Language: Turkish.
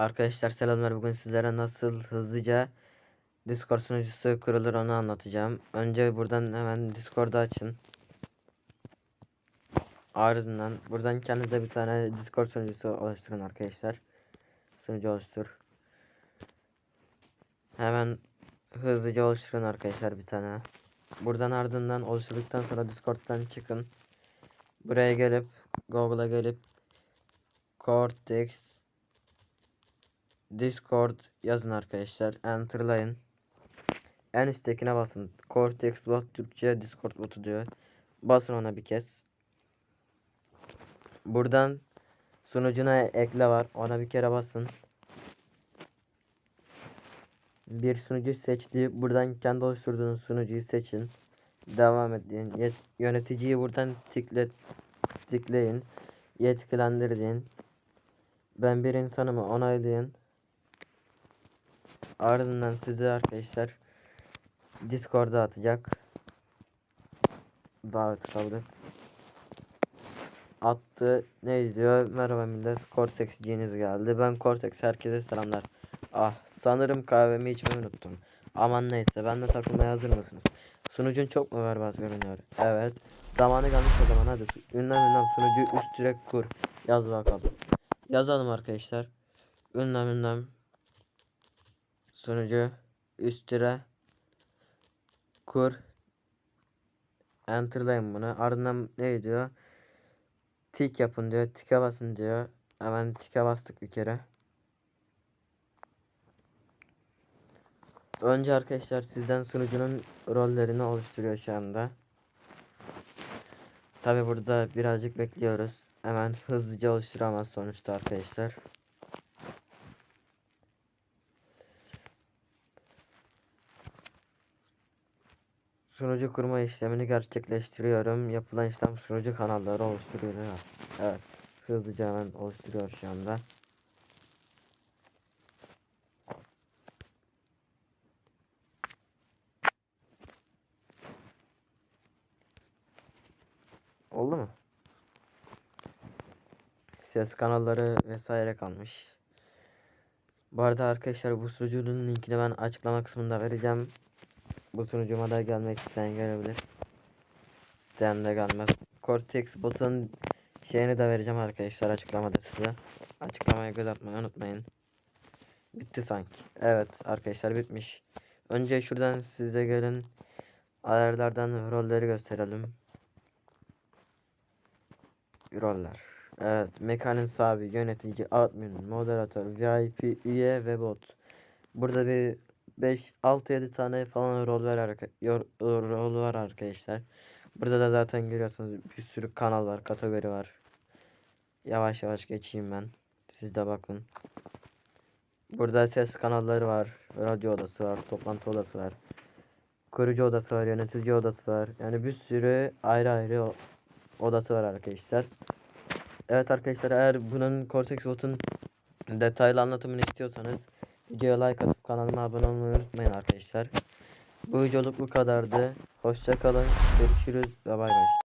Arkadaşlar selamlar. Bugün sizlere nasıl hızlıca Discord sunucusu kurulur onu anlatacağım. Önce buradan hemen Discord'u açın. Ardından buradan kendinize bir tane Discord sunucusu oluşturun arkadaşlar. Sunucu oluştur. Hemen hızlıca oluşturun arkadaşlar bir tane. Buradan ardından oluşturduktan sonra Discord'dan çıkın. Buraya gelip Google'a gelip Cortex Discord yazın arkadaşlar. Enter'layın. En üsttekine basın. Cortex bot Türkçe Discord botu diyor. Basın ona bir kez. Buradan sunucuna ekle var. Ona bir kere basın. Bir sunucu seçti. Buradan kendi oluşturduğunuz sunucuyu seçin. Devam edin. Yöneticiyi buradan tıkle tıklayın. Yetkilendirin. Ben bir insanımı onaylayın. Ardından sizi arkadaşlar Discord'a atacak. Davet kabul et. Attı. Ne diyor? Merhaba millet. Cortex'ciğiniz geldi. Ben Cortex. Herkese selamlar. Ah sanırım kahvemi içmeyi unuttum. Aman neyse. Ben de takılmaya hazır mısınız? Sunucun çok mu berbat görünüyor? Evet. Zamanı gelmiş o zaman hadi. Ünlem ünlem sunucu üst direk kur. Yaz bakalım. Yazalım arkadaşlar. Ünlem ünlem sunucu üst kur. Enterlayın bunu ardından ne diyor? Tik yapın diyor tike basın diyor. Hemen tike bastık bir kere. Önce arkadaşlar sizden sunucunun rollerini oluşturuyor şu anda. Tabi burada birazcık bekliyoruz. Hemen hızlıca oluşturamaz sonuçta arkadaşlar Sunucu kurma işlemini gerçekleştiriyorum. Yapılan işlem sunucu kanalları oluşturuyor. Evet. Hızlıca hemen oluşturuyor şu anda. Oldu mu? Ses kanalları vesaire kalmış. Bu arada arkadaşlar bu sunucunun linkini ben açıklama kısmında vereceğim. Bu sunucuma da gelmek isteyen gelebilir. İsteyen de gelmez. Cortex botun şeyini de vereceğim arkadaşlar açıklamada size. Açıklamaya göz atmayı unutmayın. Bitti sanki. Evet arkadaşlar bitmiş. Önce şuradan size gelin. Ayarlardan rolleri gösterelim. Roller. Evet. Mekanın sahibi, yönetici, admin, moderatör, VIP, üye ve bot. Burada bir 5 6 7 tane falan rol var rol var arkadaşlar. Burada da zaten görüyorsunuz bir sürü kanal var, kategori var. Yavaş yavaş geçeyim ben. Siz de bakın. Burada ses kanalları var, radyo odası var, toplantı odası var. Kurucu odası var, yönetici odası var. Yani bir sürü ayrı ayrı odası var arkadaşlar. Evet arkadaşlar eğer bunun Cortex Bot'un detaylı anlatımını istiyorsanız videoya like atıp kanalıma abone olmayı unutmayın arkadaşlar. Bu videoluk bu kadardı. Hoşça kalın. Görüşürüz bay bay.